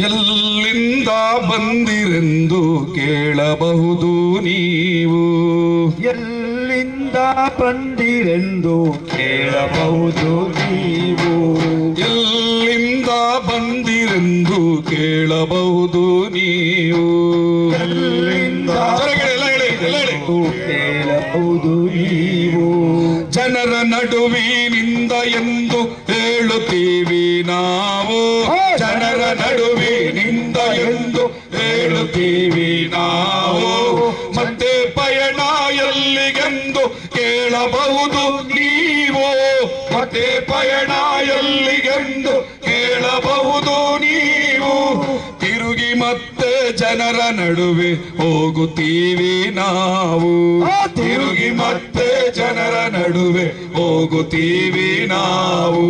ಎಲ್ಲಿಂದ ಬಂದಿರೆಂದು ಕೇಳಬಹುದು ನೀವು? ಎಲ್ಲಿಂದ ಬಂದಿರೆಂದು ಕೇಳಬಹುದು ನೀವು? ಎಲ್ಲಿಂದ ಬಂದಿರೆಂದು ಕೇಳಬಹುದು ನೀವು? ಎಲ್ಲಿಂದ ಕೇಳಬಹುದು ನೀವು? ಜನರ ನಡುವಿನಿಂದ ಎಂದು ಹೇಳುತ್ತೀವಿ ನಾವು. ಜನರ ನಡುವೆ ನಿಂದ ಎಂದು ಹೇಳುತ್ತೀವಿ ನಾವು. ಮತ್ತೆ ಪಯಣ ಎಲ್ಲಿಗೆಂದು ಕೇಳಬಹುದು ನೀವು. ಮತ್ತೆ ಪಯಣ ಎಲ್ಲಿಗೆಂದು ಕೇಳಬಹುದು ನೀವು. ತಿರುಗಿ ಮತ್ತೆ ಜನರ ನಡುವೆ ಹೋಗುತ್ತೀವಿ ನಾವು. ತಿರುಗಿ ಮತ್ತೆ ಜನರ ನಡುವೆ ಹೋಗುತ್ತೀವಿ ನಾವು.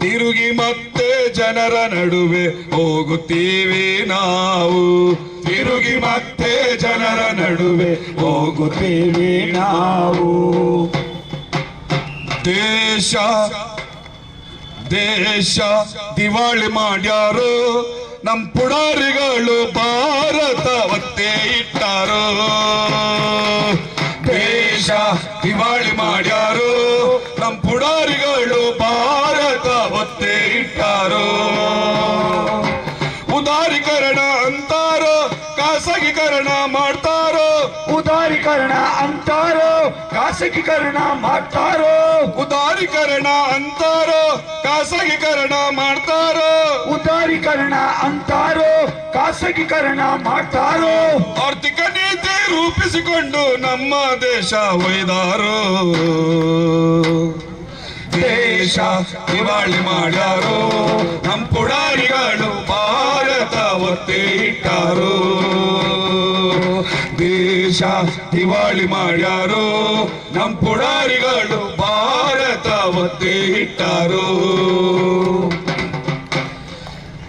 ತಿರುಗಿ ಮತ್ತೆ ಜನರ ನಡುವೆ ಹೋಗುತ್ತೀವಿ ನಾವು. ತಿರುಗಿ ಮತ್ತೆ ಜನರ ನಡುವೆ ಹೋಗುತ್ತೀವಿ ನಾವು. ದೇಶ ದೇಶ, ದಿವಾಳಿ ಮಾಡ್ಯಾರು. ನಮ್ ಪುಡಾರಿಗಳು ಭಾರತ ಒತ್ತೆ ಇಟ್ಟಾರು. ದೇಶ, ದಿವಾಳಿ ಇಟ್ಟಾರು ಉದಾರೀಕರಣ ಅಂತಾರೋ? ಖಾಸಗೀಕರಣ ಮಾಡ್ತಾರೋ? ಉದಾರೀಕರಣ ಅಂತಾರೋ? ಖಾಸಗೀಕರಣ ಮಾಡ್ತಾರೋ? ಉದಾರೀಕರಣ ಅಂತಾರೋ? ಖಾಸಗೀಕರಣ ಮಾಡ್ತಾರೋ? ಉದಾರೀಕರಣ ಅಂತಾರೋ? ಖಾಸಗೀಕರಣ ಮಾಡ್ತಾರೋ? ಆರ್ಥಿಕ ನೀತಿ ರೂಪಿಸಿಕೊಂಡು ನಮ್ಮ ದೇಶ ಒಯ್ದಾರೋ? ದೇಶ ದಿವಾಳಿ ಮಾಡ್ಯಾರೋ? ನಮ್ ಪುಡಾರಿಗಳು ಭಾರತ ಇಟ್ಟಾರೋ ದೇಶ ದಿವಾಳಿ ಮಾಡ್ಯಾರೋ. ನಮ್ ಪುಡಾರಿಗಳು ಭಾರತ ಒತ್ತೆ ಇಟ್ಟಾರೋ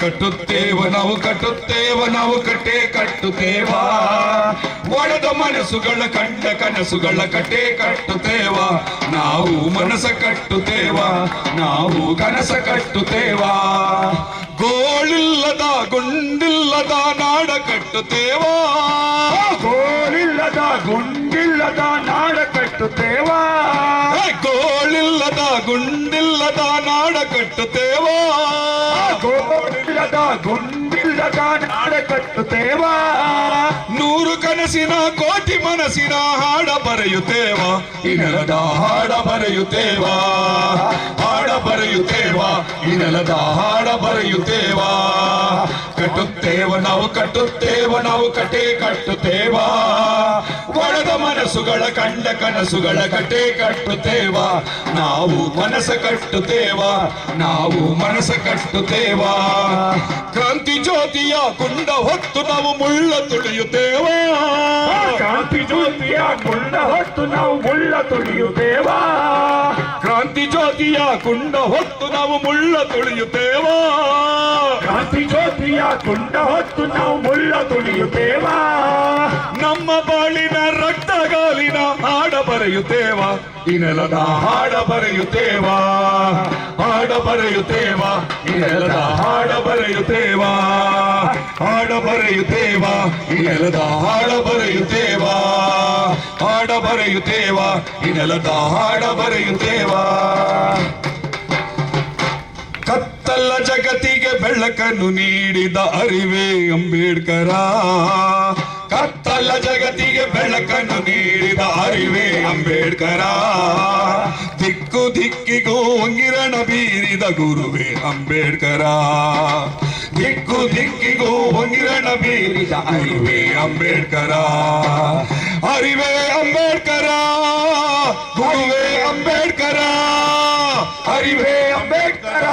ಕಟ್ಟುತ್ತೇವ, ನಾವು ಕಟ್ಟುತ್ತೇವ, ನಾವು ಕಟ್ಟೆ ಕಟ್ಟುತ್ತೇವ. ಒಡೆದ ಮನಸ್ಸುಗಳ ಕಂಡ ಕನಸುಗಳ ಕಟ್ಟೆ ಕಟ್ಟುತ್ತೇವ. ನಾವು ಮನಸ ಕಟ್ಟುತ್ತೇವ, ನಾವು ಕನಸ ಕಟ್ಟುತ್ತೇವ. ಗೋಳಿಲ್ಲದ, ಗುಂಡಿಲ್ಲದ ನಾಡ ಕಟ್ಟುತ್ತೇವ. ಗೋಳಿಲ್ಲದ ಗುಂಡಿಲ್ಲದ ನಾಡ ಕಟ್ಟುತ್ತೇವಾ? ಗೋಳಿಲ್ಲದ ಗುಂಡಿಲ್ಲದ ನಾಡ ಕಟ್ಟುತ್ತೇವ? ಗೋಳಿಲ್ಲದ ಗುಂಡಿಲ್ಲದ ನಾಡ ಕಟ್ಟುತ್ತೇವಾ? ನೂರು ಕನಸಿನ ಕೋಟಿ ಮನಸ್ಸಿನ ಹಾಡ ಬರೆಯುತ್ತೇವ? ಇನಲದ ನೆಲದ ಹಾಡ ಬರೆಯುತ್ತೇವಾ? ಹಾಡ ಬರೆಯುತ್ತೇವಾ? ಇನಲದ ನೆಲದ ಹಾಡ ಬರೆಯುತ್ತೇವಾ? ಕಟ್ಟುತ್ತೇವ ನಾವು ಕಟ್ಟುತ್ತೇವ ನಾವು ಕಟ್ಟೆ ಕಟ್ಟುತ್ತೇವ? ಮನಸ್ಸುಗಳ ಕಂಡ ಕನಸುಗಳ ಕಟೆ ಕಟ್ಟುತ್ತೇವ? ನಾವು ಮನಸ ಕಟ್ಟುತ್ತೇವ? ನಾವು ಮನಸ್ಸ ಕಟ್ಟುತ್ತೇವ? ಕ್ರಾಂತಿ ಜ್ಯೋತಿಯ ಕುಂಡ ಹೊತ್ತು ನಾವು ಮುಳ್ಳ ತುಳಿಯುತ್ತೇವ? ಕ್ರಾಂತಿ ಜ್ಯೋತಿಯ ಕುಂಡ ಹೊತ್ತು ನಾವು ಮುಳ್ಳ ತುಳಿಯುತ್ತೇವಾ? ಕ್ರಾಂತಿ ಜ್ಯೋತಿಯ ಕುಂಡ ಹೊತ್ತು ನಾವು ಮುಳ್ಳ ತುಳಿಯುತ್ತೇವ? ಕ್ರಾಂತಿ ಜ್ಯೋತಿಯ ಕುಂಡ ಹೊತ್ತು ನಾವು ಮುಳ್ಳ ತುಳಿಯುತ್ತೇವಾ? ನಮ್ಮ ಬಾಳಿನ ರಕ್ತಗಾಲಿನ ಹಾಡ ಬರೆಯುತ್ತೇವ? ಈ ನೆಲದ ಹಾಡ ಬರೆಯುತ್ತೇವ? ಹಾಡ ಬರೆಯುತ್ತೇವ? ಈ ನೆಲದ ಹಾಡ ಬರೆಯುತ್ತೇವ? ಹಾಡ ಬರೆಯುತ್ತೇವ? ಈ ನೆಲದ ಹಾಡ ಬರೆಯುತ್ತೇವ? ಹಾಡ ಬರೆಯುತ್ತೇವ? ಈ ನೆಲದ ಹಾಡ ಬರೆಯುತ್ತೇವ? ಕತ್ತಲ ಜಗತ್ತಿಗೆ ಬೆಳಕನ್ನು ನೀಡಿದ ಅರಿವೇ ಅಂಬೇಡ್ಕರ. ಜಗತ್ತಿಗೆ ಬೆಳಕನ್ನು ನೀಡಿದ ಅರಿವೇ ಅಂಬೇಡ್ಕರ. ದಿಕ್ಕು ದಿಕ್ಕಿಗೂ ಒಂಗಿರಣ ಬೀರಿದ ಗುರುವೇ ಅಂಬೇಡ್ಕರ. ದಿಕ್ಕು ದಿಕ್ಕಿಗೂ ಒಂಗಿರಣ ಬೀರಿದ ಅರಿವೇ ಅಂಬೇಡ್ಕರ. ಅರಿವೇ ಅಂಬೇಡ್ಕರ, ಗುರುವೇ ಅಂಬೇಡ್ಕರ. ಅರಿವೇ ಅಂಬೇಡ್ಕರ,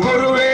ಗುರುವೇ